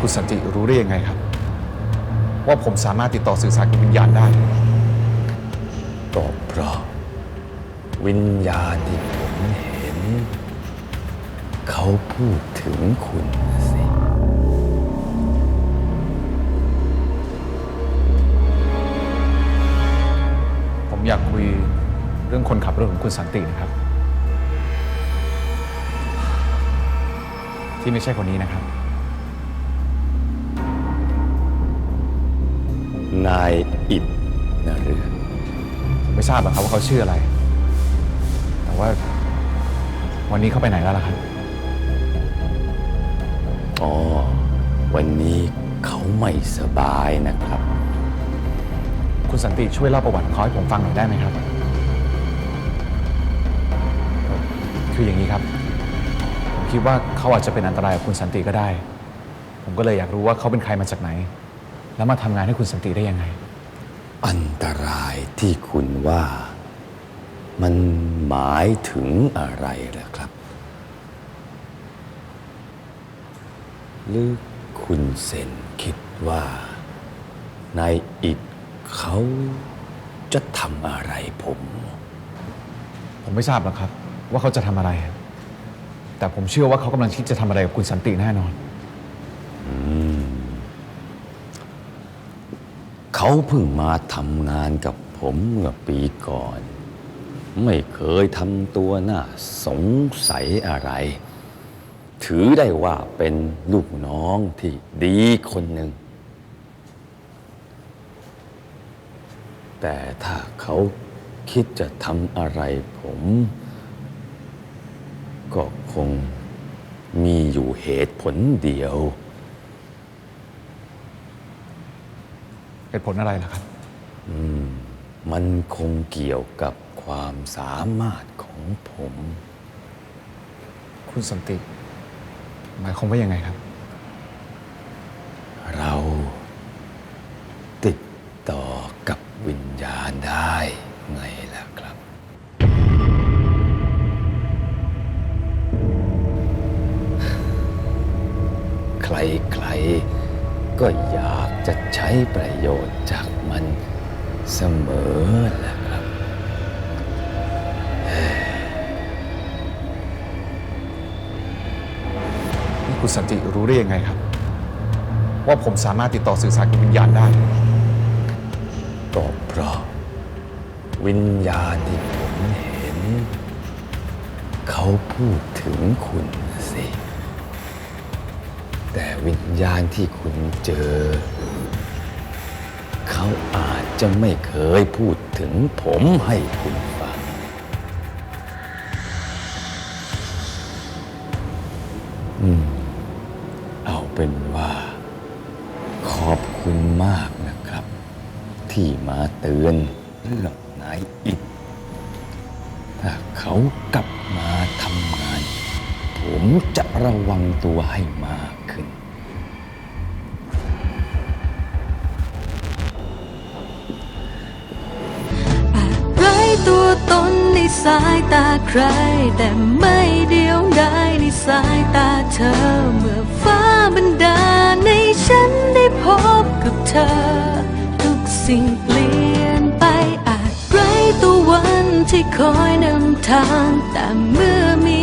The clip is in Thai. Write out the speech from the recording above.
คุณสันติรู้ได้ยังไงครับ ว่าผมสามารถติดต่อสื่อสารกับวิญญาณได้ก็เพราะวิญญาณที่ผมเห็น เขาพูดถึงคุณนะสิผมอยากคุยเรื่องคนขับรถของคุณสันตินะครับ ที่ไม่ใช่คนนี้นะครับายอิดนะหรือผมไม่ทราบหรอกครับว่าเขาชื่ออะไร แต่ว่าวันนี้เขาไปไหนแล้วล่ะครับ อ๋อ วันนี้เขาไม่สบายนะครับ คุณสันติช่วยเล่าประวัติของเขาให้ผมฟังหน่อยได้ไหมครับ คืออย่างนี้ครับ ผมคิดว่าเขาอาจจะเป็นอันตรายกับคุณสันติก็ได้ ผมก็เลยอยากรู้ว่าเขาเป็นใครมาจากไหน แล้วมาทำงานให้คุณสันติได้ยังไง อันตรายที่คุณว่ามันหมายถึงอะไรล่ะครับ หรือคุณเซนคิดว่านายอิดเขาจะทำอะไรผม ผมไม่ทราบหรอกครับ ว่าเขาจะทำอะไร แต่ผมเชื่อว่าเขากำลังคิดจะทำอะไรกับคุณสันติแน่นอน เขาเพิ่งมาทำงานกับผมเมื่อปีก่อน ไม่เคยทำตัวน่าสงสัยอะไร ถือได้ว่าเป็นลูกน้องที่ดีคนหนึ่ง แต่ถ้าเขาคิดจะทำอะไรผม ก็คงมีอยู่เหตุผลเดียว เห ตุผลอะไรล่ะครับมันคงเกี่ยวกับความสามารถของผม คุณสันติ หมายความว่ายังไงครับ เราติดต่อกับวิญญาณได้ไงล่ะครับ ใครๆก็อยาก จะใช้ประโยชน์จากมันเสมอแหละครับ นี่คุณสันติรู้ได้ยังไงครับ ว่าผมสามารถติดต่อสื่อสารกับวิญญาณได้ ก็เพราะ วิญญาณที่ผมเห็น เขาพูดถึงคุณนะสิแต่ วิญญาณที่คุณเจอ เขาอาจจะไม่เคยพูดถึงผมให้คุณฟัง อืม เอาเป็นว่า ขอบคุณมากนะครับ ที่มาเตือนเรื่องนายอิดถ้าเขากลับมาทำงาน ผมจะระวังตัวให้มาก สายตาใคร แต่ไม่เดียวดายในสายตาเธอ เมื่อฟ้าบันดาในฉันได้พบกับเธอ ทุกสิ่งเปลี่ยนไปอาจไร้ตัววันที่คอยนำทางแต่เมื่อมี